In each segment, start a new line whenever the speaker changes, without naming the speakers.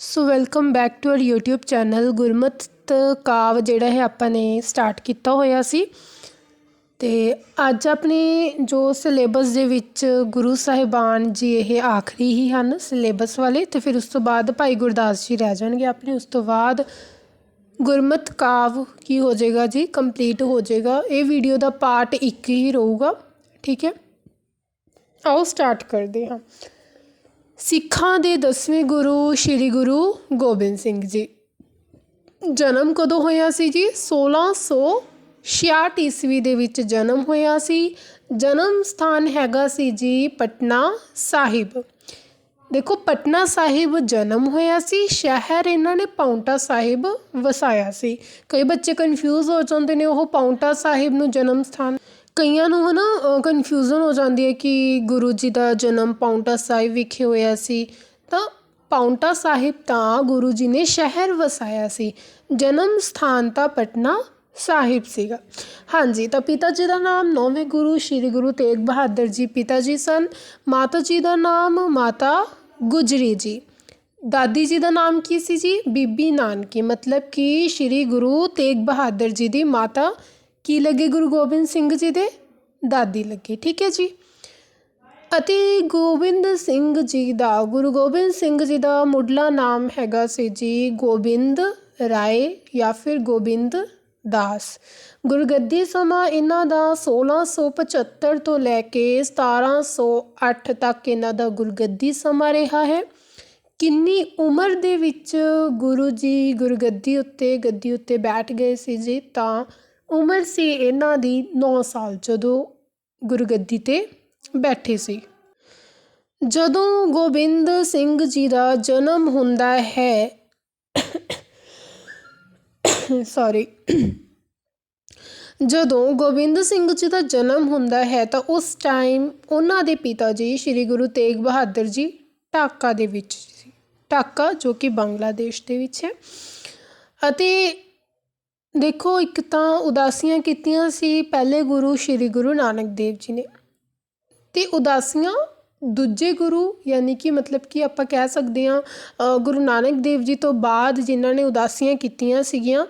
So welcome back to our YouTube channel Gurmat Kaav ਜਿਹੜਾ ਹੈ ਆਪਾਂ ਨੇ ਸਟਾਰਟ ਕੀਤਾ ਹੋਇਆ ਸੀ। ਤੇ ਅੱਜ ਆਪਣੇ ਜੋ ਸਿਲੇਬਸ ਦੇ ਵਿੱਚ ਗੁਰੂ ਸਾਹਿਬਾਨ ਜੀ ਇਹ ਆਖਰੀ ਹੀ ਹਨ ਸਿਲੇਬਸ ਵਾਲੇ, ਤੇ ਫਿਰ ਉਸ ਤੋਂ ਬਾਅਦ ਭਾਈ ਗੁਰਦਾਸ ਜੀ ਰਹਿ ਜਾਣਗੇ ਆਪਣੇ। ਉਸ ਤੋਂ ਬਾਅਦ ਗੁਰਮਤ ਕਾਵ ਕੀ ਹੋ ਜਾਏਗਾ ਜੀ? ਕੰਪਲੀਟ ਹੋ ਜਾਏਗਾ। ਇਹ ਵੀਡੀਓ ਦਾ ਪਾਰਟ ਇੱਕ ਹੀ ਰਹੂਗਾ। ਠੀਕ ਹੈ? ਆਓ ਸਟਾਰਟ ਕਰਦੇ ਹਾਂ। ਸਿੱਖਾਂ ਦੇ 10ਵੇਂ ਗੁਰੂ ਸ੍ਰੀ ਗੁਰੂ ਗੋਬਿੰਦ ਸਿੰਘ ਜੀ। ਜਨਮ ਕਦੋਂ ਹੋਇਆ ਸੀ ਜੀ? 1666 ਈਸਵੀ ਦੇ ਵਿੱਚ ਜਨਮ ਹੋਇਆ ਸੀ। ਜਨਮ ਸਥਾਨ ਹੈਗਾ ਸੀ ਜੀ ਪਟਨਾ ਸਾਹਿਬ। ਦੇਖੋ, ਪਟਨਾ ਸਾਹਿਬ ਜਨਮ ਹੋਇਆ ਸੀ। ਸ਼ਹਿਰ ਇਹਨਾਂ ਨੇ ਪਾਉਂਟਾ ਸਾਹਿਬ ਵਸਾਇਆ ਸੀ। ਕਈ ਬੱਚੇ ਕਨਫਿਊਜ਼ ਹੋ ਜਾਂਦੇ ਨੇ, ਉਹ ਪਾਉਂਟਾ ਸਾਹਿਬ ਨੂੰ ਜਨਮ ਸਥਾਨ ਕਈਆਂ ਨੂੰ ਹਨਾ ਕਨਫਿਊਜ਼ਨ ਹੋ ਜਾਂਦੀ ਹੈ ਕਿ ਗੁਰੂ ਜੀ ਦਾ ਜਨਮ ਪਾਉਂਟਾ ਸਾਹਿਬ ਵਿਖੇ ਹੋਇਆ ਸੀ। ਤਾਂ ਪਾਉਂਟਾ ਸਾਹਿਬ ਤਾਂ ਗੁਰੂ ਜੀ ਨੇ ਸ਼ਹਿਰ ਵਸਾਇਆ ਸੀ। ਜਨਮ ਸਥਾਨ ਤਾਂ ਪਟਨਾ ਸਾਹਿਬ ਸੀਗਾ। ਹਾਂਜੀ, ਤਾਂ ਪਿਤਾ ਜੀ ਦਾ ਨਾਮ ਨੌਵੇਂ ਗੁਰੂ ਸ੍ਰੀ ਗੁਰੂ ਤੇਗ ਬਹਾਦਰ ਜੀ ਪਿਤਾ ਜੀ ਸਨ। ਮਾਤਾ ਜੀ ਦਾ ਨਾਮ ਮਾਤਾ ਗੁਜਰੀ ਜੀ। ਦਾਦੀ ਜੀ ਦਾ ਨਾਮ ਕੀ ਸੀ ਜੀ? ਬੀਬੀ ਨਾਨਕੀ। ਮਤਲਬ ਕਿ ਸ੍ਰੀ ਗੁਰੂ ਤੇਗ ਬਹਾਦਰ ਜੀ ਦੀ ਮਾਤਾ ਕੀ ਲੱਗੇ ਗੁਰੂ ਗੋਬਿੰਦ ਸਿੰਘ ਜੀ ਦੇ? ਦਾਦੀ ਲੱਗੇ, ਠੀਕ ਹੈ ਜੀ। ਅਤੇ ਗੋਬਿੰਦ ਸਿੰਘ ਜੀ ਦਾ, ਗੁਰੂ ਗੋਬਿੰਦ ਸਿੰਘ ਜੀ ਦਾ ਮੁੱਢਲਾ ਨਾਮ ਹੈਗਾ ਸੀ ਜੀ ਗੋਬਿੰਦ ਰਾਏ ਜਾਂ ਫਿਰ ਗੋਬਿੰਦ ਦਾਸ। ਗੁਰਗੱਦੀ ਸਮਾਂ ਇਹਨਾਂ ਦਾ 1675 ਤੋਂ ਲੈ ਕੇ 1708 ਤੱਕ ਇਹਨਾਂ ਦਾ ਗੁਰਗੱਦੀ ਸਮਾਂ ਰਿਹਾ ਹੈ। ਕਿੰਨੀ ਉਮਰ ਦੇ ਵਿੱਚ ਗੁਰੂ ਜੀ ਗੁਰਗੱਦੀ ਉੱਤੇ, ਗੱਦੀ ਉੱਤੇ ਬੈਠ ਗਏ ਸੀ ਜੀ ਤਾਂ ਉਮਰ ਸੀ ਇਹਨਾਂ ਦੀ 9 ਸਾਲ ਜਦੋਂ ਗੁਰਗੱਦੀ ਤੇ ਬੈਠੇ ਸੀ। ਜਦੋਂ ਗੋਬਿੰਦ ਸਿੰਘ ਜੀ ਦਾ ਜਨਮ ਹੁੰਦਾ ਹੈ ਸੌਰੀ ਜਦੋਂ ਗੋਬਿੰਦ ਸਿੰਘ ਜੀ ਦਾ ਜਨਮ ਹੁੰਦਾ ਹੈ ਤਾਂ ਉਸ ਟਾਈਮ ਉਹਨਾਂ ਦੇ ਪਿਤਾ ਜੀ ਸ੍ਰੀ ਗੁਰੂ ਤੇਗ ਬਹਾਦਰ ਜੀ ਢਾਕਾ ਦੇ ਵਿੱਚ ਸੀ। ਢਾਕਾ ਜੋ ਕਿ ਬੰਗਲਾਦੇਸ਼ ਦੇ ਵਿੱਚ ਹੈ ਅਤੇ ਦੇਖੋ, ਇੱਕ ਤਾਂ ਉਦਾਸੀਆਂ ਕੀਤੀਆਂ ਸੀ ਪਹਿਲੇ ਗੁਰੂ ਸ੍ਰੀ ਗੁਰੂ ਨਾਨਕ ਦੇਵ ਜੀ ਨੇ ਤੇ ਉਦਾਸੀਆਂ ਦੂਜੇ ਗੁਰੂ, ਯਾਨੀ ਕਿ ਮਤਲਬ ਕਿ ਆਪਾਂ ਕਹਿ ਸਕਦੇ ਹਾਂ ਗੁਰੂ ਨਾਨਕ ਦੇਵ ਜੀ ਤੋਂ ਬਾਅਦ ਜਿਨ੍ਹਾਂ ਨੇ ਉਦਾਸੀਆਂ ਕੀਤੀਆਂ ਸੀਗੀਆਂ,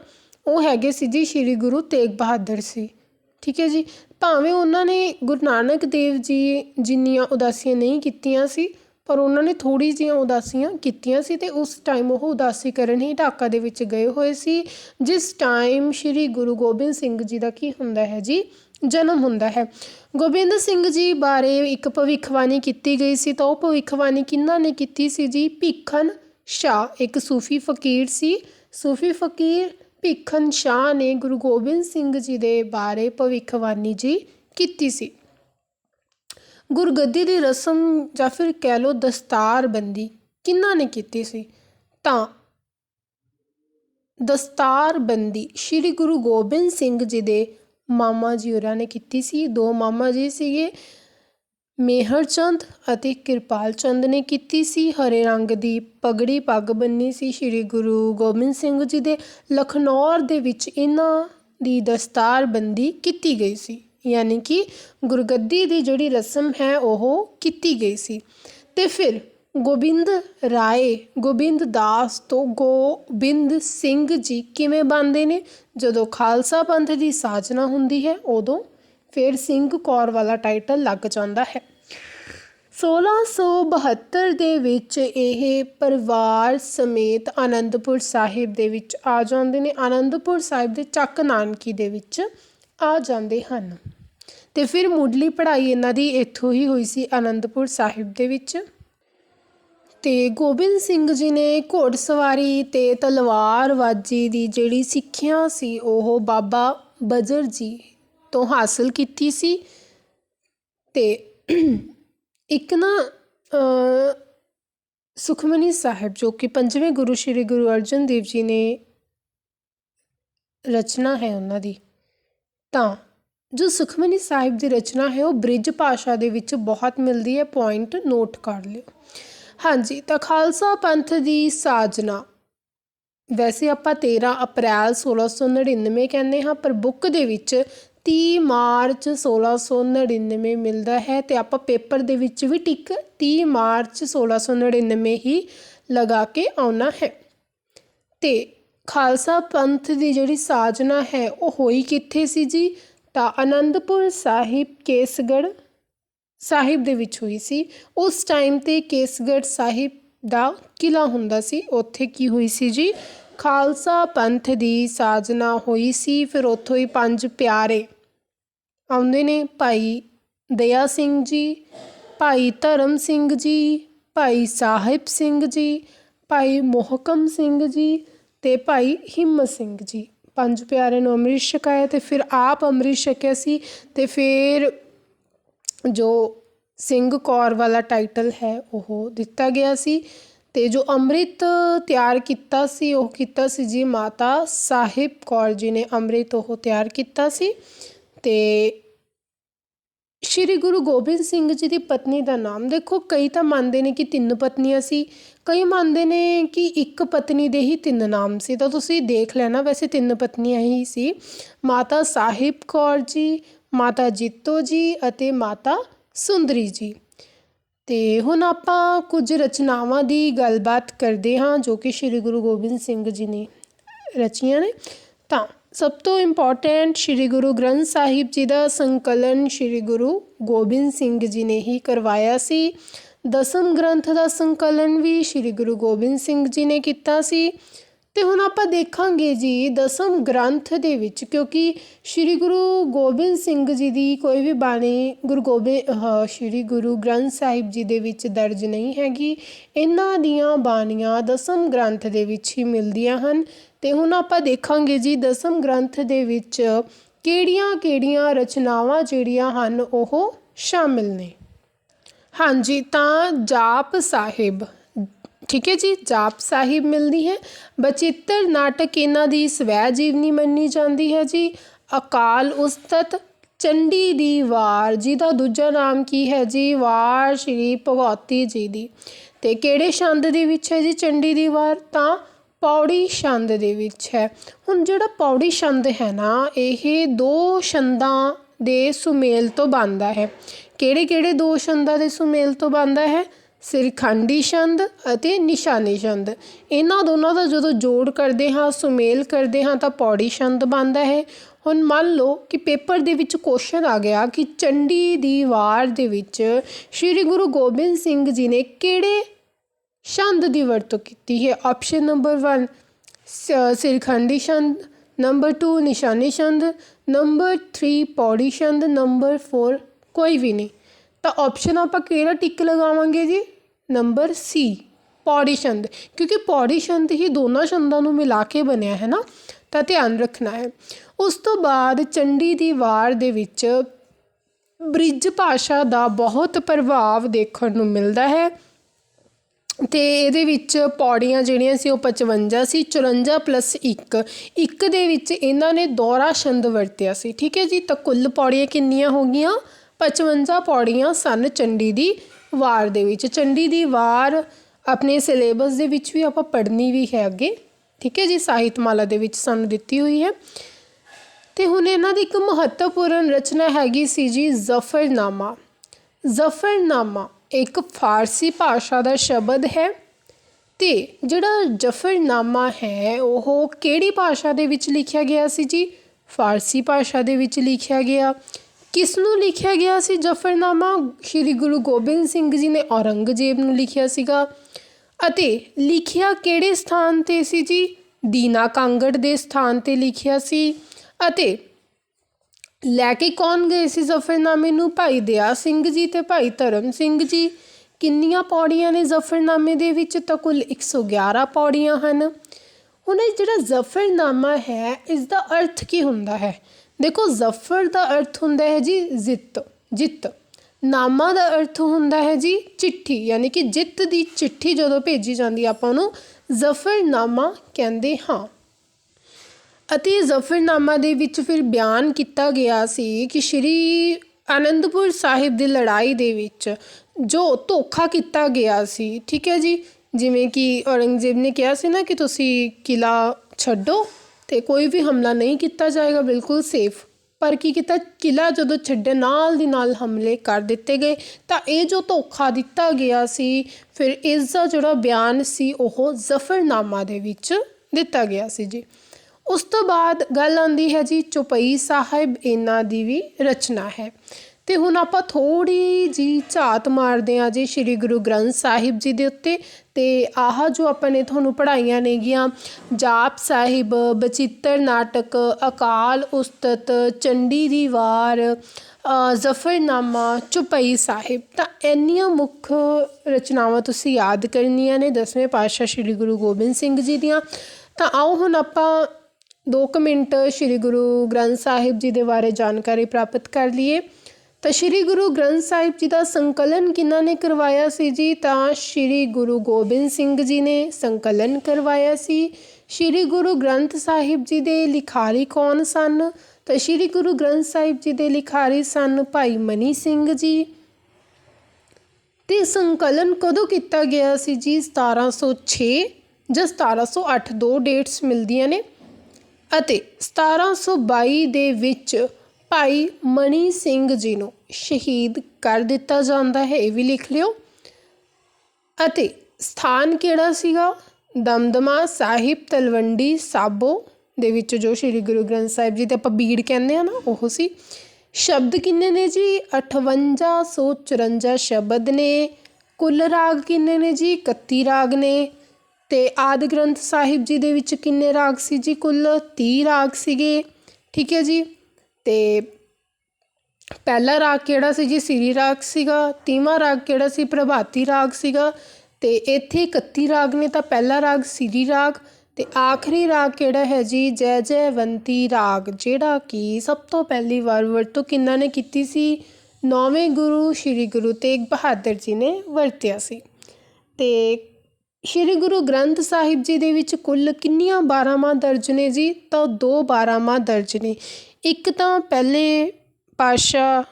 ਉਹ ਹੈਗੇ ਸੀ ਜੀ ਸ੍ਰੀ ਗੁਰੂ ਤੇਗ ਬਹਾਦਰ ਸੀ। ਠੀਕ ਹੈ ਜੀ? ਭਾਵੇਂ ਉਹਨਾਂ ਨੇ ਗੁਰੂ ਨਾਨਕ ਦੇਵ ਜੀ ਜਿੰਨੀਆਂ ਉਦਾਸੀਆਂ ਨਹੀਂ ਕੀਤੀਆਂ ਸੀ ਪਰ ਉਹਨਾਂ ਨੇ ਥੋੜੀ ਜਿਹੀਆਂ ਉਦਾਸੀਆਂ ਕੀਤੀਆਂ ਸੀ ਤੇ ਉਸ ਟਾਈਮ ਉਹ ਉਦਾਸੀ ਕਰਨ ਹੀ ਢਾਕਾ ਦੇ ਵਿੱਚ ਗਏ ਹੋਏ ਸੀ, ਜਿਸ ਟਾਈਮ ਸ੍ਰੀ ਗੁਰੂ ਗੋਬਿੰਦ ਸਿੰਘ ਜੀ ਦਾ ਕੀ ਹੁੰਦਾ ਹੈ ਜੀ? ਜਨਮ ਹੁੰਦਾ ਹੈ। ਗੋਬਿੰਦ ਸਿੰਘ ਜੀ ਬਾਰੇ ਇੱਕ ਭਵਿੱਖਬਾਣੀ ਕੀਤੀ ਗਈ ਸੀ ਤਾਂ ਉਹ ਭਵਿੱਖਬਾਣੀ ਕਿਹਨਾਂ ਨੇ ਕੀਤੀ ਸੀ ਜੀ? ਭਿੱਖਨ ਸ਼ਾਹ, ਇੱਕ ਸੂਫੀ ਫਕੀਰ ਸੀ। ਸੂਫੀ ਫਕੀਰ ਭਿੱਖਨ ਸ਼ਾਹ ਨੇ ਗੁਰੂ ਗੋਬਿੰਦ ਸਿੰਘ ਜੀ ਦੇ ਬਾਰੇ ਭਵਿੱਖਬਾਣੀ ਜੀ ਕੀਤੀ ਸੀ। ਗੁਰਗੱਦੀ ਦੀ ਰਸਮ ਜਾਂ ਫਿਰ ਕਹਿ ਲਓ ਦਸਤਾਰਬੰਦੀ ਕਿਹਨਾਂ ਨੇ ਕੀਤੀ ਸੀ? ਤਾਂ ਦਸਤਾਰਬੰਦੀ ਸ੍ਰੀ ਗੁਰੂ ਗੋਬਿੰਦ ਸਿੰਘ ਜੀ ਦੇ ਮਾਮਾ ਜੀ ਹੋਰਾਂ ਨੇ ਕੀਤੀ ਸੀ। ਦੋ ਮਾਮਾ ਜੀ ਸੀਗੇ, ਮੇਹਰ ਚੰਦ ਅਤੇ ਕਿਰਪਾਲ ਚੰਦ ਨੇ ਕੀਤੀ ਸੀ। ਹਰੇ ਰੰਗ ਦੀ ਪਗੜੀ ਪੱਗ ਬੰਨੀ ਸੀ ਸ੍ਰੀ ਗੁਰੂ ਗੋਬਿੰਦ ਸਿੰਘ ਜੀ ਦੇ। ਲਖਨੌਰ ਦੇ ਵਿੱਚ ਇਹਨਾਂ ਦੀ ਦਸਤਾਰਬੰਦੀ ਕੀਤੀ ਗਈ ਸੀ। ਯਾਨੀ ਕਿ ਗੁਰਗੱਦੀ ਦੀ ਜਿਹੜੀ ਰਸਮ ਹੈ ਉਹ ਕੀਤੀ ਗਈ ਸੀ। ਤੇ ਫਿਰ ਗੋਬਿੰਦ ਰਾਏ, ਗੋਬਿੰਦ ਦਾਸ ਤੋਂ ਗੋਬਿੰਦ ਸਿੰਘ ਜੀ ਕਿਵੇਂ ਬਣਦੇ ਨੇ? ਜਦੋਂ ਖਾਲਸਾ ਪੰਥ ਦੀ ਸਾਜਨਾ ਹੁੰਦੀ ਹੈ, ਉਦੋਂ ਫਿਰ ਸਿੰਘ ਕੌਰ ਵਾਲਾ ਟਾਈਟਲ ਲੱਗ ਜਾਂਦਾ ਹੈ। 1672 ਦੇ ਵਿੱਚ ਇਹ ਪਰਿਵਾਰ ਸਮੇਤ ਆਨੰਦਪੁਰ ਸਾਹਿਬ ਦੇ ਵਿੱਚ ਆ ਜਾਂਦੇ ਨੇ। ਆਨੰਦਪੁਰ ਸਾਹਿਬ ਦੇ ਚੱਕ ਨਾਨਕੀ ਦੇ ਵਿੱਚ ਆ ਜਾਂਦੇ ਹਨ। ਤੇ ਫਿਰ ਮੁੱਢਲੀ ਪੜ੍ਹਾਈ ਇਹਨਾਂ ਦੀ ਇੱਥੋਂ ਹੀ ਹੋਈ ਸੀ ਆਨੰਦਪੁਰ ਸਾਹਿਬ ਦੇ ਵਿੱਚ। ਤੇ ਗੋਬਿੰਦ ਸਿੰਘ ਜੀ ਨੇ ਘੋੜਸਵਾਰੀ ਤੇ ਤਲਵਾਰਬਾਜ਼ੀ ਦੀ ਜਿਹੜੀ ਸਿੱਖਿਆ ਸੀ, ਉਹ ਬਾਬਾ ਬਜਰ ਜੀ ਤੋਂ ਹਾਸਲ ਕੀਤੀ ਸੀ। ਤੇ ਇੱਕ ਨਾ ਸੁਖਮਨੀ ਸਾਹਿਬ ਜੋ ਕਿ ਪੰਜਵੇਂ ਗੁਰੂ ਸ੍ਰੀ ਗੁਰੂ ਅਰਜਨ ਦੇਵ ਜੀ ਨੇ ਰਚਨਾ ਹੈ ਉਹਨਾਂ ਦੀ, ਤਾਂ ਜੋ ਸੁਖਮਨੀ ਸਾਹਿਬ ਦੀ ਰਚਨਾ ਹੈ, ਉਹ ਬ੍ਰਿਜ ਭਾਸ਼ਾ ਦੇ ਵਿੱਚ ਬਹੁਤ ਮਿਲਦੀ ਹੈ। ਪੁਆਇੰਟ ਨੋਟ ਕਰ ਲਿਓ। ਹਾਂਜੀ, ਤਾਂ ਖਾਲਸਾ ਪੰਥ ਦੀ ਸਾਜਨਾ। ਵੈਸੇ ਆਪਾਂ 13 ਅਪ੍ਰੈਲ 1699 ਕਹਿੰਦੇ ਹਾਂ, ਪਰ ਬੁੱਕ ਦੇ ਵਿੱਚ 30 ਮਾਰਚ 1699 ਮਿਲਦਾ ਹੈ ਤੇ ਆਪਾਂ ਪੇਪਰ ਦੇ ਵਿੱਚ ਵੀ ਟਿਕ 30 ਮਾਰਚ 1699 ਹੀ ਲਗਾ ਕੇ ਆਉਣਾ ਹੈ। ਤੇ ਖਾਲਸਾ ਪੰਥ ਦੀ ਜਿਹੜੀ ਸਾਜਨਾ ਹੈ, ਉਹ ਹੋਈ ਕਿੱਥੇ ਸੀ ਜੀ? ਤਾਂ ਅਨੰਦਪੁਰ ਸਾਹਿਬ ਕੇਸਗੜ੍ਹ ਸਾਹਿਬ ਦੇ ਵਿੱਚ ਹੋਈ ਸੀ। ਉਸ ਟਾਈਮ ਤੇ ਕੇਸਗੜ੍ਹ ਸਾਹਿਬ ਦਾ ਕਿਲਾ ਹੁੰਦਾ ਸੀ। ਉੱਥੇ ਕੀ ਹੋਈ ਸੀ ਜੀ? ਖਾਲਸਾ ਪੰਥ ਦੀ ਸਾਜਨਾ ਹੋਈ ਸੀ। ਫਿਰ ਉੱਥੋਂ ਹੀ ਪੰਜ ਪਿਆਰੇ ਆਉਂਦੇ ਨੇ, ਭਾਈ ਦਇਆ ਸਿੰਘ ਜੀ, ਭਾਈ ਧਰਮ ਸਿੰਘ ਜੀ, ਭਾਈ ਸਾਹਿਬ ਸਿੰਘ ਜੀ, ਭਾਈ ਮੋਹਕਮ ਸਿੰਘ ਜੀ ਤੇ ਭਾਈ ਹਿੰਮਤ ਸਿੰਘ ਜੀ। ਪੰਜ ਪਿਆਰੇ ਨੂੰ ਅੰਮ੍ਰਿਤ ਛਕਾਇਆ ਤੇ ਫਿਰ ਆਪ ਅੰਮ੍ਰਿਤ ਛਕਿਆ ਸੀ ਤੇ ਫਿਰ ਜੋ ਸਿੰਘ ਕੌਰ ਵਾਲਾ ਟਾਈਟਲ ਹੈ, ਉਹ ਦਿੱਤਾ ਗਿਆ ਸੀ ਤੇ ਜੋ ਅੰਮ੍ਰਿਤ ਤਿਆਰ ਕੀਤਾ ਸੀ, ਉਹ ਕੀਤਾ ਸੀ ਜੀ ਮਾਤਾ ਸਾਹਿਬ ਕੌਰ ਜੀ ਨੇ ਅੰਮ੍ਰਿਤ ਉਹ ਤਿਆਰ ਕੀਤਾ ਸੀ ਤੇ ਸ਼੍ਰੀ ਗੁਰੂ ਗੋਬਿੰਦ ਸਿੰਘ ਜੀ ਦੀ ਪਤਨੀ ਦਾ ਨਾਮ ਦੇਖੋ, ਕਈ ਤਾਂ ਮੰਨਦੇ ਨੇ ਕਿ ਤਿੰਨ ਪਤਨੀਆਂ ਸੀ, ਕਈ ਮੰਨਦੇ ਨੇ ਕਿ ਇੱਕ ਪਤਨੀ ਦੇ ਹੀ ਤਿੰਨ ਨਾਮ ਸੀ। ਤਾਂ ਤੁਸੀਂ ਦੇਖ ਲੈਣਾ, ਵੈਸੇ ਤਿੰਨ ਪਤਨੀਆਂ ਹੀ ਸੀ। ਮਾਤਾ ਸਾਹਿਬ ਕੌਰ ਜੀ, ਮਾਤਾ ਜੀਤੋ ਜੀ ਅਤੇ ਮਾਤਾ ਸੁੰਦਰੀ ਜੀ। ਤੇ ਹੁਣ ਆਪਾਂ ਕੁਝ ਰਚਨਾਵਾਂ ਦੀ ਗੱਲਬਾਤ ਕਰਦੇ ਹਾਂ, ਜੋ ਕਿ ਸ਼੍ਰੀ ਗੁਰੂ ਗੋਬਿੰਦ ਸਿੰਘ ਜੀ ਨੇ ਰਚੀਆਂ ਨੇ। ਤਾਂ ਸਭ ਤੋਂ ਇੰਪੋਰਟੈਂਟ ਸ਼੍ਰੀ ਗੁਰੂ ਗ੍ਰੰਥ ਸਾਹਿਬ ਜੀ ਦਾ ਸੰਕਲਨ ਸ਼੍ਰੀ ਗੁਰੂ ਗੋਬਿੰਦ ਸਿੰਘ ਜੀ ਨੇ ਹੀ ਕਰਵਾਇਆ ਸੀ। ਦਸਮ ਗ੍ਰੰਥ ਦਾ ਸੰਕਲਨ ਵੀ ਸ਼੍ਰੀ ਗੁਰੂ ਗੋਬਿੰਦ ਸਿੰਘ ਜੀ ਨੇ ਕੀਤਾ ਸੀ। ਤੇ ਹੁਣ ਆਪਾਂ ਦੇਖਾਂਗੇ ਜੀ ਦਸਮ ਗ੍ਰੰਥ ਦੇ ਵਿੱਚ, ਕਿਉਂਕਿ ਸ਼੍ਰੀ ਗੁਰੂ ਗੋਬਿੰਦ ਸਿੰਘ ਜੀ ਦੀ ਕੋਈ ਵੀ ਬਾਣੀ ਗੁਰੂ ਗੋਬਿੰਦ ਸ਼੍ਰੀ ਗੁਰੂ ਗ੍ਰੰਥ ਸਾਹਿਬ ਜੀ ਦੇ ਵਿੱਚ ਦਰਜ ਨਹੀਂ ਹੈਗੀ। ਇਹਨਾਂ ਦੀਆਂ ਬਾਣੀਆਂ ਦਸਮ ਗ੍ਰੰਥ ਦੇ ਵਿੱਚ ਹੀ ਮਿਲਦੀਆਂ ਹਨ। ਤੇ ਹੁਣ ਆਪਾਂ ਦੇਖਾਂਗੇ ਜੀ ਦਸਮ ਗ੍ਰੰਥ ਦੇ ਵਿੱਚ ਕਿਹੜੀਆਂ-ਕਿਹੜੀਆਂ ਰਚਨਾਵਾਂ ਜਿਹੜੀਆਂ ਹਨ ਉਹ ਸ਼ਾਮਿਲ ਨੇ। ਹਾਂਜੀ, ਤਾਂ ਜਾਪ ਸਾਹਿਬ। ਠੀਕ ਹੈ ਜੀ, ਜਾਪ ਸਾਹਿਬ ਮਿਲਦੀ ਹੈ। ਬਚਿੱਤਰ ਨਾਟਕ ਇਹਨਾਂ ਦੀ ਸਵੈ ਜੀਵਨੀ ਮੰਨੀ ਜਾਂਦੀ ਹੈ ਜੀ। ਅਕਾਲ ਉਸਤਤ ਚੰਡੀ ਦੀ ਵਾਰ, ਜਿਹਦਾ ਦੂਜਾ ਨਾਮ ਕੀ ਹੈ ਜੀ? ਵਾਰ ਸ਼੍ਰੀ ਭਗਵਤੀ ਜੀ ਦੀ। ਤੇ ਕਿਹੜੇ ਛੰਦ ਦੇ ਵਿੱਚ ਹੈ ਜੀ ਚੰਡੀ ਦੀ ਵਾਰ? ਤਾਂ ਪੌੜੀ ਛੰਦ ਦੇ ਵਿੱਚ ਹੈ। ਹੁਣ ਜਿਹੜਾ ਪੌੜੀ ਛੰਦ ਹੈ ਨਾ, ਇਹ ਦੋ ਛੰਦਾਂ ਦੇ ਸੁਮੇਲ ਤੋਂ ਬਣਦਾ ਹੈ। ਕਿਹੜੇ ਕਿਹੜੇ ਦੋ ਛੰਦਾਂ ਦੇ ਸੁਮੇਲ ਤੋਂ ਬਣਦਾ ਹੈ? ਸਿਰਖੰਡੀ ਛੰਦ ਅਤੇ ਨਿਸ਼ਾਨੀ ਛੰਦ। ਇਹਨਾਂ ਦੋਨਾਂ ਦਾ ਜਦੋਂ ਜੋੜ ਕਰਦੇ ਹਾਂ, ਸੁਮੇਲ ਕਰਦੇ ਹਾਂ, ਤਾਂ ਪੌੜੀ ਛੰਦ ਬਣਦਾ ਹੈ। ਹੁਣ ਮੰਨ ਲਓ ਕਿ ਪੇਪਰ ਦੇ ਵਿੱਚ ਕੁਐਸਚਨ ਆ ਗਿਆ ਕਿ ਚੰਡੀ ਦੀ ਵਾਰ ਦੇ ਵਿੱਚ ਸ੍ਰੀ ਗੁਰੂ ਗੋਬਿੰਦ ਸਿੰਘ ਜੀ ਨੇ ਕਿਹੜੇ ਛੰਦ ਦੀ ਵਰਤੋਂ ਕੀਤੀ ਹੈ। ਆਪਸ਼ਨ ਨੰਬਰ 1 ਸਿਰਖੰਡੀ ਛੰਦ ਨੰਬਰ 2 ਨਿਸ਼ਾਨੀ ਛੰਦ ਨੰਬਰ 3 ਪੌੜੀ ਛੰਦ ਨੰਬਰ 4 ਕੋਈ ਵੀ ਨਹੀਂ। ਤਾਂ ਆਪਸ਼ਨ ਆਪਾਂ ਕਿਹੜਾ ਟਿਕ ਲਗਾਵਾਂਗੇ ਜੀ? ਨੰਬਰ ਸੀ ਪੌੜੀ ਛੰਦ ਕਿਉਂਕਿ ਪੌੜੀ ਛੰਦ ਹੀ ਦੋਨਾਂ ਛੰਦਾਂ ਨੂੰ ਮਿਲਾ ਕੇ ਬਣਿਆ ਹੈ ਨਾ, ਤਾਂ ਧਿਆਨ ਰੱਖਣਾ ਹੈ। ਉਸ ਤੋਂ ਬਾਅਦ ਚੰਡੀ ਦੀ ਵਾਰ ਦੇ ਵਿੱਚ ਬ੍ਰਿਜ ਭਾਸ਼ਾ ਦਾ ਬਹੁਤ ਪ੍ਰਭਾਵ ਦੇਖਣ ਨੂੰ ਮਿਲਦਾ ਹੈ। ਅਤੇ ਇਹਦੇ ਵਿੱਚ ਪੌੜੀਆਂ ਜਿਹੜੀਆਂ ਸੀ ਉਹ 55 ਸੀ 54 ਪਲੱਸ 1 ਇੱਕ ਦੇ ਵਿੱਚ ਇਹਨਾਂ ਨੇ ਦੋਹਰਾ ਛੰਦ ਵਰਤਿਆ ਸੀ। ਠੀਕ ਹੈ ਜੀ, ਤਾਂ ਕੁੱਲ ਪੌੜੀਆਂ ਕਿੰਨੀਆਂ ਹੋ ਗਈਆਂ? 55 ਪੌੜੀਆਂ ਸਨ ਚੰਡੀ ਦੀ ਵਾਰ ਦੇ ਵਿੱਚ। ਚੰਡੀ ਦੀ ਵਾਰ ਆਪਣੇ ਸਿਲੇਬਸ ਦੇ ਵਿੱਚ ਵੀ ਆਪਾਂ ਪੜ੍ਹਨੀ ਵੀ ਹੈ ਅੱਗੇ। ਠੀਕ ਹੈ ਜੀ, ਸਾਹਿਤਮਾਲਾ ਦੇ ਵਿੱਚ ਸਾਨੂੰ ਦਿੱਤੀ ਹੋਈ ਹੈ। ਤੇ ਹੁਣ ਇਹਨਾਂ ਦੀ ਇੱਕ ਮਹੱਤਵਪੂਰਨ ਰਚਨਾ ਹੈਗੀ ਸੀ ਜੀ ਜ਼ਫਰਨਾਮਾ। ਜ਼ਫਰਨਾਮਾ। ਇੱਕ ਫਾਰਸੀ ਭਾਸ਼ਾ ਦਾ ਸ਼ਬਦ ਹੈ ਅਤੇ ਜਿਹੜਾ ਜ਼ਫਰਨਾਮਾ ਹੈ, ਉਹ ਕਿਹੜੀ ਭਾਸ਼ਾ ਦੇ ਵਿੱਚ ਲਿਖਿਆ ਗਿਆ ਸੀ ਜੀ? ਫਾਰਸੀ ਭਾਸ਼ਾ ਦੇ ਵਿੱਚ ਲਿਖਿਆ ਗਿਆ। ਕਿਸ ਨੂੰ ਲਿਖਿਆ ਗਿਆ ਸੀ ਜ਼ਫਰਨਾਮਾ? ਸ਼੍ਰੀ ਗੁਰੂ ਗੋਬਿੰਦ ਸਿੰਘ ਜੀ ਨੇ ਔਰੰਗਜ਼ੇਬ ਨੂੰ ਲਿਖਿਆ ਸੀਗਾ। ਅਤੇ ਲਿਖਿਆ ਕਿਹੜੇ ਸਥਾਨ ਤੇ ਸੀ ਜੀ? ਦੀਨਾ ਕਾਂਗੜ ਦੇ ਸਥਾਨ ਤੇ ਲਿਖਿਆ ਸੀ। ਅਤੇ ਲੈ ਕੇ ਕੌਣ ਗਏ ਸੀ ਜ਼ਫਰਨਾਮੇ ਨੂੰ? ਭਾਈ ਦਇਆ ਸਿੰਘ ਜੀ ਤੇ ਭਾਈ ਧਰਮ ਸਿੰਘ ਜੀ। ਕਿੰਨੀਆਂ ਪੌੜੀਆਂ ਨੇ ਜ਼ਫਰਨਾਮੇ ਦੇ ਵਿੱਚ? ਤਾਂ ਕੁੱਲ 111 ਪੌੜੀਆਂ ਹਨ। ਹੁਣ ਇਹ ਜਿਹੜਾ ਜ਼ਫਰਨਾਮਾ ਹੈ ਇਸ ਦਾ ਅਰਥ ਕੀ ਹੁੰਦਾ ਹੈ? ਦੇਖੋ, ਜ਼ਫਰ ਦਾ ਅਰਥ ਹੁੰਦਾ ਹੈ ਜੀ ਜਿੱਤ ਜਿੱਤ। ਨਾਮਾ ਦਾ ਅਰਥ ਹੁੰਦਾ ਹੈ ਜੀ ਚਿੱਠੀ, ਯਾਨੀ ਕਿ ਜਿੱਤ ਦੀ ਚਿੱਠੀ ਜਦੋਂ ਭੇਜੀ ਜਾਂਦੀ ਆਪਾਂ ਉਹਨੂੰ, ਜ਼ਫਰਨਾਮਾ ਕਹਿੰਦੇ ਹਾਂ। ਅਤੇ ਜ਼ਫਰਨਾਮਾ ਦੇ ਵਿੱਚ ਫਿਰ ਬਿਆਨ ਕੀਤਾ ਗਿਆ ਸੀ ਕਿ ਸ਼੍ਰੀ ਅਨੰਦਪੁਰ ਸਾਹਿਬ ਦੀ ਲੜਾਈ ਦੇ ਵਿੱਚ ਜੋ ਧੋਖਾ ਕੀਤਾ ਗਿਆ ਸੀ, ਠੀਕ ਹੈ ਜੀ? ਜਿਵੇਂ ਕਿ ਔਰੰਗਜ਼ੇਬ ਨੇ ਕਿਹਾ ਸੀ ਨਾ ਕਿ ਤੁਸੀਂ ਕਿਲਾ ਛੱਡੋ ਤੇ ਕੋਈ ਵੀ ਹਮਲਾ ਨਹੀਂ ਕੀਤਾ ਜਾਏਗਾ, ਬਿਲਕੁਲ ਸੇਫ। ਪਰ ਕੀ ਕੀਤਾ? ਕਿਲਾ ਜਦੋਂ ਛੱਡਿਆ ਨਾਲ ਦੀ ਨਾਲ ਹਮਲੇ ਕਰ ਦਿੱਤੇ ਗਏ, ਤਾਂ ਇਹ ਜੋ ਧੋਖਾ ਦਿੱਤਾ ਗਿਆ ਸੀ, ਫਿਰ ਇਸ ਦਾ ਜਿਹੜਾ ਬਿਆਨ ਸੀ, ਉਹ ਜ਼ਫਰਨਾਮਾ ਦੇ ਵਿੱਚ ਦਿੱਤਾ ਗਿਆ ਸੀ ਜੀ। ਉਸ ਤੋਂ ਬਾਅਦ ਗੱਲ ਆਉਂਦੀ ਹੈ ਜੀ ਚੁਪਈ ਸਾਹਿਬ, ਇਹਨਾਂ ਦੀ ਵੀ ਰਚਨਾ ਹੈ। ਤੇ ਹੁਣ ਆਪਾਂ ਥੋੜੀ ਜੀ ਝਾਤ ਮਾਰਦੇ ਹਾਂ ਜੀ ਸ੍ਰੀ ਗੁਰੂ ਗ੍ਰੰਥ ਸਾਹਿਬ ਜੀ ਦੇ ਉੱਤੇ। ਤੇ ਆਹ ਜੋ ਆਪਾਂ ਨੇ ਤੁਹਾਨੂੰ ਪੜਾਈਆਂ ਨੇਗੀਆਂ, ਜਾਪ ਸਾਹਿਬ, ਬਚਿੱਤਰ ਨਾਟਕ, ਅਕਾਲ ਉਸਤਤ, ਚੰਡੀ ਦੀ ਵਾਰ ਜ਼ਫਰਨਾਮਾ, ਚੁਪਈ ਸਾਹਿਬ। ਤਾਂ ਇੰਨੀਆਂ ਮੁੱਖ ਰਚਨਾਵਾਂ ਤੁਸੀਂ ਯਾਦ ਕਰਨੀਆਂ ਨੇ ਦਸਵੇਂ ਪਾਤਸ਼ਾਹ ਸ੍ਰੀ ਗੁਰੂ ਗੋਬਿੰਦ ਸਿੰਘ ਜੀ ਦੀਆਂ। ਤਾਂ ਆਓ ਹੁਣ ਆਪਾਂ ਦੋ ਕੁ ਮਿੰਟ ਸ੍ਰੀ ਗੁਰੂ ਗ੍ਰੰਥ ਸਾਹਿਬ ਜੀ ਦੇ ਬਾਰੇ ਜਾਣਕਾਰੀ ਪ੍ਰਾਪਤ ਕਰ ਲਈਏ। ਤਾਂ ਸ੍ਰੀ ਗੁਰੂ ਗ੍ਰੰਥ ਸਾਹਿਬ ਜੀ ਦਾ ਸੰਕਲਨ ਕਿਹਨਾਂ ਨੇ ਕਰਵਾਇਆ ਸੀ ਜੀ? ਤਾਂ ਸ੍ਰੀ ਗੁਰੂ ਗੋਬਿੰਦ ਸਿੰਘ ਜੀ ਨੇ ਸੰਕਲਨ ਕਰਵਾਇਆ ਸੀ। ਸ੍ਰੀ ਗੁਰੂ ਗ੍ਰੰਥ ਸਾਹਿਬ ਜੀ ਦੇ ਲਿਖਾਰੀ ਕੌਣ ਸਨ? ਤਾਂ ਸ੍ਰੀ ਗੁਰੂ ਗ੍ਰੰਥ ਸਾਹਿਬ ਜੀ ਦੇ ਲਿਖਾਰੀ ਸਨ ਭਾਈ ਮਨੀ ਸਿੰਘ ਜੀ। ਤੇ ਸੰਕਲਨ ਕਦੋਂ ਕੀਤਾ ਗਿਆ ਸੀ ਜੀ? 1706 ਜਾਂ 1708 ਦੋ ਡੇਟਸ ਮਿਲਦੀਆਂ ਨੇ। ਅਤੇ 1722 ਦੇ ਵਿੱਚ ਭਾਈ ਮਣੀ ਸਿੰਘ ਜੀ ਨੂੰ ਸ਼ਹੀਦ ਕਰ ਦਿੱਤਾ ਜਾਂਦਾ ਹੈ। ਇਹ ਵੀ ਲਿਖ ਲਿਓ। ਅਤੇ ਸਥਾਨ ਕਿਹੜਾ ਸੀਗਾ? ਦਮਦਮਾ ਸਾਹਿਬ ਤਲਵੰਡੀ ਸਾਬੋ ਦੇ ਵਿੱਚ, ਜੋ ਸ੍ਰੀ ਗੁਰੂ ਗ੍ਰੰਥ ਸਾਹਿਬ ਜੀ ਤੇ ਆਪਾਂ ਬੀੜ ਕਹਿੰਦੇ ਆ ਨਾ, ਉਹ ਸੀ। ਸ਼ਬਦ ਕਿੰਨੇ ਨੇ ਜੀ? 5854 ਸ਼ਬਦ ਨੇ। ਕੁੱਲ ਰਾਗ ਕਿੰਨੇ ਨੇ ਜੀ? 31 ਰਾਗ ਨੇ। ਅਤੇ ਆਦਿ ਗ੍ਰੰਥ ਸਾਹਿਬ ਜੀ ਦੇ ਵਿੱਚ ਕਿੰਨੇ ਰਾਗ ਸੀ ਜੀ? ਕੁੱਲ ਤੀਹ ਰਾਗ ਸੀਗੇ। ਠੀਕ ਹੈ ਜੀ? ਅਤੇ ਪਹਿਲਾ ਰਾਗ ਕਿਹੜਾ ਸੀ ਜੀ? ਸਿਰੀ ਰਾਗ ਸੀਗਾ। ਤੀਵਾਂ ਰਾਗ ਕਿਹੜਾ ਸੀ? ਪ੍ਰਭਾਤੀ ਰਾਗ ਸੀਗਾ। ਅਤੇ ਇੱਥੇ 31 ਰਾਗ ਨੇ ਤਾਂ ਪਹਿਲਾ ਰਾਗ ਸਿਰੀ ਰਾਗ ਅਤੇ ਆਖਰੀ ਰਾਗ ਕਿਹੜਾ ਹੈ ਜੀ? ਜੈ ਜੈਵੰਤੀ ਰਾਗ। ਜਿਹੜਾ ਕਿ ਸਭ ਤੋਂ ਪਹਿਲੀ ਵਾਰ ਵਰਤੋਂ ਕਿੰਨਾ ਨੇ ਕੀਤੀ ਸੀ? ਨੌਵੇਂ ਗੁਰੂ ਸ੍ਰੀ ਗੁਰੂ ਤੇਗ ਬਹਾਦਰ ਜੀ ਨੇ ਵਰਤਿਆ ਸੀ। ਅਤੇ ਸ੍ਰੀ ਗੁਰੂ ਗ੍ਰੰਥ ਸਾਹਿਬ ਜੀ ਦੇ ਵਿੱਚ ਕੁੱਲ ਕਿੰਨੀਆਂ ਬਾਰਾਂਮਾਂ ਦਰਜ ਨੇ ਜੀ? ਤਾਂ ਦੋ ਬਾਰਾਂਮਾਂ ਦਰਜ ਨੇ। ਇੱਕ ਤਾਂ ਪਹਿਲੇ ਪਾਤਸ਼ਾਹ,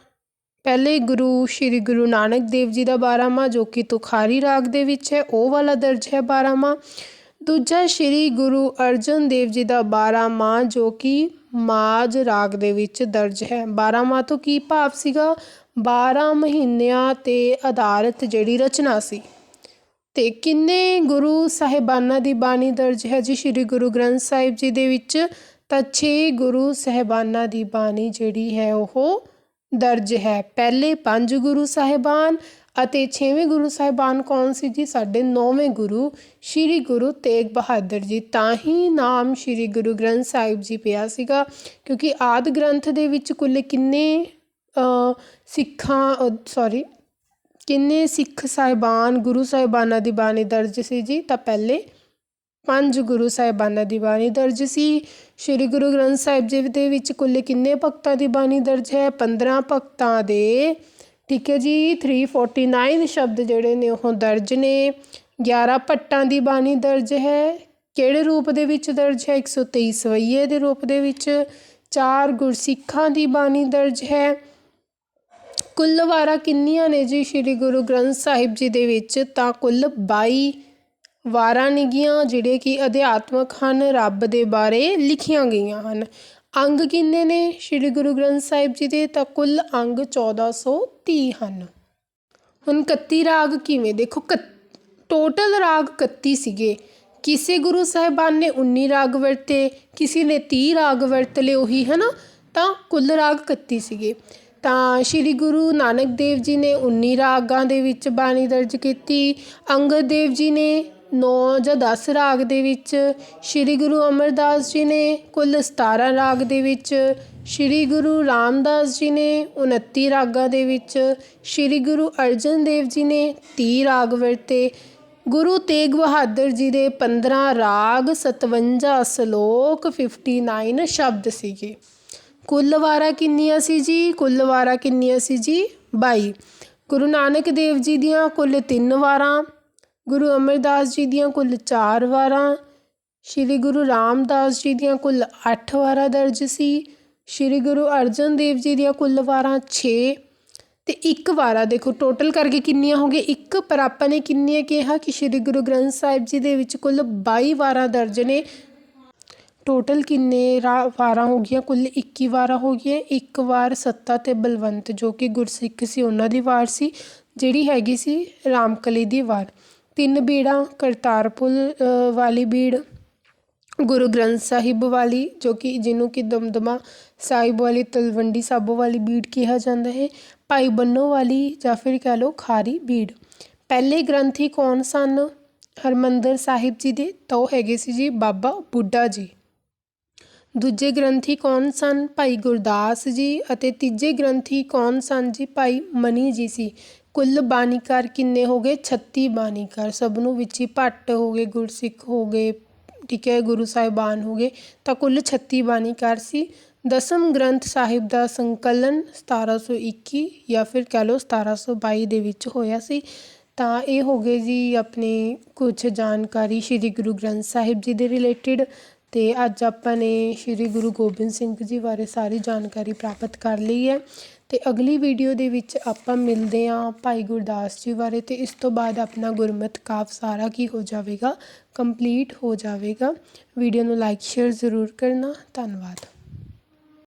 ਪਹਿਲੇ ਗੁਰੂ ਸ੍ਰੀ ਗੁਰੂ ਨਾਨਕ ਦੇਵ ਜੀ ਦਾ ਬਾਰਾਂਮਾਹ, ਜੋ ਕਿ ਤੁਖਾਰੀ ਰਾਗ ਦੇ ਵਿੱਚ ਹੈ, ਉਹ ਵਾਲਾ ਦਰਜ ਹੈ ਬਾਰਾਂਮਾਹ। ਦੂਜਾ ਸ੍ਰੀ ਗੁਰੂ ਅਰਜਨ ਦੇਵ ਜੀ ਦਾ ਬਾਰਾਂਮਾਹ, ਜੋ ਕਿ ਮਾਜ ਰਾਗ ਦੇ ਵਿੱਚ ਦਰਜ ਹੈ। ਬਾਰਾਂਮਾਹ ਤੋਂ ਕੀ ਭਾਵ ਸੀਗਾ? 12 ਮਹੀਨਿਆਂ ਤੇ ਆਧਾਰਿਤ ਜਿਹੜੀ ਰਚਨਾ ਸੀ। ਤੇ ਕਿੰਨੇ ਗੁਰੂ ਸਾਹਿਬਾਨਾਂ ਦੀ ਬਾਣੀ ਦਰਜ ਹੈ ਜੀ? ਸ੍ਰੀ ਗੁਰੂ ਗ੍ਰੰਥ ਸਾਹਿਬ ਜੀ ਦੇ ਵਿੱਚ ਤਾਂ 6 ਗੁਰੂ ਸਾਹਿਬਾਨਾਂ ਦੀ ਬਾਣੀ ਜਿਹੜੀ ਹੈ ਉਹ ਦਰਜ ਹੈ। ਪਹਿਲੇ ਪੰਜ ਗੁਰੂ ਸਾਹਿਬਾਨ ਅਤੇ 6ਵੇਂ ਗੁਰੂ ਸਾਹਿਬਾਨ ਕੌਣ ਸੀ ਜੀ? ਸਾਡੇ 9ਵੇਂ ਗੁਰੂ ਸ੍ਰੀ ਗੁਰੂ ਤੇਗ ਬਹਾਦਰ ਜੀ। ਤਾਂ ਹੀ ਨਾਮ ਸ੍ਰੀ ਗੁਰੂ ਗ੍ਰੰਥ ਸਾਹਿਬ ਜੀ ਪਿਆ ਸੀਗਾ, ਕਿਉਂਕਿ ਆਦ ਗ੍ਰੰਥ ਦੇ ਵਿੱਚ ਕੁੱਲ ਕਿੰਨੇ ਸਿੱਖਾਂ ਸੌਰੀ ਕਿੰਨੇ ਸਿੱਖ ਸਾਹਿਬਾਨ, ਗੁਰੂ ਸਾਹਿਬਾਨਾਂ ਦੀ ਬਾਣੀ ਦਰਜ ਸੀ ਜੀ? ਤਾਂ ਪਹਿਲੇ ਪੰਜ ਗੁਰੂ ਸਾਹਿਬਾਨਾਂ ਦੀ ਬਾਣੀ ਦਰਜ ਸੀ। ਸ੍ਰੀ ਗੁਰੂ ਗ੍ਰੰਥ ਸਾਹਿਬ ਜੀ ਦੇ ਵਿੱਚ ਕੁੱਲ ਕਿੰਨੇ ਭਗਤਾਂ ਦੀ ਬਾਣੀ ਦਰਜ ਹੈ? 15 ਭਗਤਾਂ ਦੇ। ਠੀਕ ਹੈ ਜੀ 349 ਸ਼ਬਦ ਜਿਹੜੇ ਨੇ ਉਹ ਦਰਜ ਨੇ। 11 ਭੱਟਾਂ ਦੀ ਬਾਣੀ ਦਰਜ ਹੈ। ਕਿਹੜੇ ਰੂਪ ਦੇ ਵਿੱਚ ਦਰਜ ਹੈ? 123 ਸਵਈਏ ਦੇ ਰੂਪ ਦੇ ਵਿੱਚ। ਚਾਰ ਗੁਰਸਿੱਖਾਂ ਦੀ ਬਾਣੀ ਦਰਜ ਹੈ। ਕੁੱਲ ਵਾਰਾਂ ਕਿੰਨੀਆਂ ਨੇ ਜੀ ਸ੍ਰੀ ਗੁਰੂ ਗ੍ਰੰਥ ਸਾਹਿਬ ਜੀ ਦੇ ਵਿੱਚ? ਤਾਂ ਕੁੱਲ 22 ਵਾਰਾਂ ਨੇਗੀਆਂ ਜਿਹੜੇ ਕਿ ਅਧਿਆਤਮਕ ਹਨ, ਰੱਬ ਦੇ ਬਾਰੇ ਲਿਖੀਆਂ ਗਈਆਂ ਹਨ। ਅੰਗ ਕਿੰਨੇ ਨੇ ਸ੍ਰੀ ਗੁਰੂ ਗ੍ਰੰਥ ਸਾਹਿਬ ਜੀ ਦੇ? ਤਾਂ ਕੁੱਲ ਅੰਗ 1430 ਹਨ। ਹੁਣ 31 ਰਾਗ ਕਿਵੇਂ? ਦੇਖੋ ਟੋਟਲ ਰਾਗ 31 ਸੀਗੇ। ਕਿਸੇ ਗੁਰੂ ਸਾਹਿਬਾਨ ਨੇ 19 ਰਾਗ ਵਰਤੇ, ਕਿਸੇ ਨੇ 30 ਰਾਗ ਵਰਤ ਲਏ, ਉਹੀ ਹੈ ਨਾ ਤਾਂ ਕੁੱਲ ਰਾਗ 31 ਸੀਗੇ। ਤਾਂ ਸ੍ਰੀ ਗੁਰੂ ਨਾਨਕ ਦੇਵ ਜੀ ਨੇ 19 ਰਾਗਾਂ ਦੇ ਵਿੱਚ ਬਾਣੀ ਦਰਜ ਕੀਤੀ। ਅੰਗਦ ਦੇਵ ਜੀ ਨੇ ਨੌ ਜਾਂ ਦਸ ਰਾਗ ਦੇ ਵਿੱਚ, ਸ੍ਰੀ ਗੁਰੂ ਅਮਰਦਾਸ ਜੀ ਨੇ ਕੁੱਲ 17 ਰਾਗ ਦੇ ਵਿੱਚ, ਸ੍ਰੀ ਗੁਰੂ ਰਾਮਦਾਸ ਜੀ ਨੇ 29 ਰਾਗਾਂ ਦੇ ਵਿੱਚ, ਸ੍ਰੀ ਗੁਰੂ ਅਰਜਨ ਦੇਵ ਜੀ ਨੇ ਤੀਹ ਰਾਗ ਵਰਤੇ। ਗੁਰੂ ਤੇਗ ਬਹਾਦਰ ਜੀ ਦੇ 15 ਰਾਗ 57 ਸ਼ਲੋਕ 59 ਸ਼ਬਦ ਸੀਗੇ। ਕੁੱਲ ਵਾਰਾਂ ਕਿੰਨੀਆਂ ਸੀ ਜੀ? ਕੁੱਲ ਵਾਰਾਂ ਕਿੰਨੀਆਂ ਸੀ ਜੀ? 22 ਗੁਰੂ ਨਾਨਕ ਦੇਵ ਜੀ ਦੀਆਂ ਕੁੱਲ 3 ਵਾਰਾਂ, ਗੁਰੂ ਅਮਰਦਾਸ ਜੀ ਦੀਆਂ ਕੁੱਲ 4 ਵਾਰਾਂ, ਸ੍ਰੀ ਗੁਰੂ ਰਾਮਦਾਸ ਜੀ ਦੀਆਂ ਕੁੱਲ 8 ਵਾਰਾਂ ਦਰਜ ਸੀ, ਸ੍ਰੀ ਗੁਰੂ ਅਰਜਨ ਦੇਵ ਜੀ ਦੀਆਂ ਕੁੱਲ ਵਾਰਾਂ 6 ਤੇ ਇੱਕ ਵਾਰਾ ਦੇਖੋ ਟੋਟਲ ਕਰਕੇ ਕਿੰਨੀਆਂ ਹੋ ਗਏ ਇੱਕ ਪਰ ਆਪਾਂ ਨੇ ਕਿੰਨੀਆਂ ਕਿਹਾ ਕਿ ਸ੍ਰੀ ਗੁਰੂ ਗ੍ਰੰਥ ਸਾਹਿਬ ਜੀ ਦੇ ਵਿੱਚ ਕੁੱਲ 22 ਵਾਰਾਂ ਦਰਜ ਨੇ। ਟੋਟਲ ਕਿੰਨੇ ਰਾ, ਵਾਰਾਂ ਹੋ ਗਈਆਂ? ਕੁੱਲ 21 ਵਾਰਾਂ ਹੋ ਗਈਆਂ। ਇੱਕ ਵਾਰ ਸੱਤਾ ਅਤੇ ਬਲਵੰਤ, ਜੋ ਕਿ ਗੁਰਸਿੱਖ ਸੀ, ਉਹਨਾਂ ਦੀ ਵਾਰ ਸੀ, ਜਿਹੜੀ ਹੈਗੀ ਸੀ ਰਾਮਕਲੀ ਦੀ ਵਾਰ। ਤਿੰਨ ਬੀੜਾਂ, ਕਰਤਾਰਪੁਰ ਵਾਲੀ ਬੀੜ, ਗੁਰੂ ਗ੍ਰੰਥ ਸਾਹਿਬ ਵਾਲੀ, ਜੋ ਕਿ ਜਿਹਨੂੰ ਕਿ ਦਮਦਮਾ ਸਾਹਿਬ ਵਾਲੀ, ਤਲਵੰਡੀ ਸਾਬੋ ਵਾਲੀ ਬੀੜ ਕਿਹਾ ਜਾਂਦਾ ਹੈ, ਭਾਈ ਬੰਨੋ ਵਾਲੀ ਜਾਂ ਫਿਰ ਕਹਿ ਲਓ ਖਾਰੀ ਬੀੜ। ਪਹਿਲੇ ਗ੍ਰੰਥੀ ਕੌਣ ਸਨ? ਹਰਮੰਦਰ ਸਾਹਿਬ ਜੀ ਦੇ, ਤਾਂ ਉਹ ਹੈਗੇ ਸੀ ਜੀ ਬਾਬਾ ਬੁੱਢਾ ਜੀ। ਦੂਜੇ ਗ੍ਰੰਥੀ ਕੌਣ ਸਨ? ਭਾਈ ਗੁਰਦਾਸ ਜੀ ਅਤੇ ਤੀਜੇ ਗ੍ਰੰਥੀ ਕੌਣ ਸਨ ਜੀ? ਭਾਈ ਮਨੀ ਜੀ ਸੀ। ਕੁੱਲ ਬਾਣੀਕਾਰ ਕਿੰਨੇ ਹੋ ਗਏ? 36 ਬਾਣੀਕਾਰ। ਸਭ ਨੂੰ ਵਿੱਚ ਹੀ ਭੱਟ ਹੋ ਗਏ, ਗੁਰਸਿੱਖ ਹੋ ਗਏ, ਠੀਕ ਹੈ, ਗੁਰੂ ਸਾਹਿਬਾਨ ਹੋ ਗਏ। ਤਾਂ ਕੁੱਲ 36 ਬਾਣੀਕਾਰ ਸੀ। ਦਸਮ ਗ੍ਰੰਥ ਸਾਹਿਬ ਦਾ ਸੰਕਲਨ 1721 ਜਾਂ ਫਿਰ ਕਹਿ ਲਓ 1722 ਦੇ ਵਿੱਚ ਹੋਇਆ ਸੀ। ਤਾਂ ਇਹ ਹੋ ਗਏ ਜੀ ਆਪਣੇ ਕੁਝ ਜਾਣਕਾਰੀ ਸ਼੍ਰੀ ਗੁਰੂ ਗ੍ਰੰਥ ਸਾਹਿਬ ਜੀ ਦੇ ਰਿਲੇਟਡ ਅਤੇ ਅੱਜ ਆਪਾਂ ਨੇ ਸ਼੍ਰੀ ਗੁਰੂ ਗੋਬਿੰਦ ਸਿੰਘ ਜੀ ਬਾਰੇ ਸਾਰੀ ਜਾਣਕਾਰੀ ਪ੍ਰਾਪਤ ਕਰ ਲਈ ਹੈ। ਅਤੇ ਅਗਲੀ ਵੀਡੀਓ ਦੇ ਵਿੱਚ ਆਪਾਂ ਮਿਲਦੇ ਹਾਂ ਭਾਈ ਗੁਰਦਾਸ ਜੀ ਬਾਰੇ ਅਤੇ ਇਸ ਤੋਂ ਬਾਅਦ ਆਪਣਾ ਗੁਰਮਤਿ ਕਾਫ ਸਾਰਾ ਕੀ ਹੋ ਜਾਵੇਗਾ ਕੰਪਲੀਟ ਹੋ ਜਾਵੇਗਾ। ਵੀਡੀਓ ਨੂੰ ਲਾਈਕ ਸ਼ੇਅਰ ਜ਼ਰੂਰ ਕਰਨਾ। ਧੰਨਵਾਦ।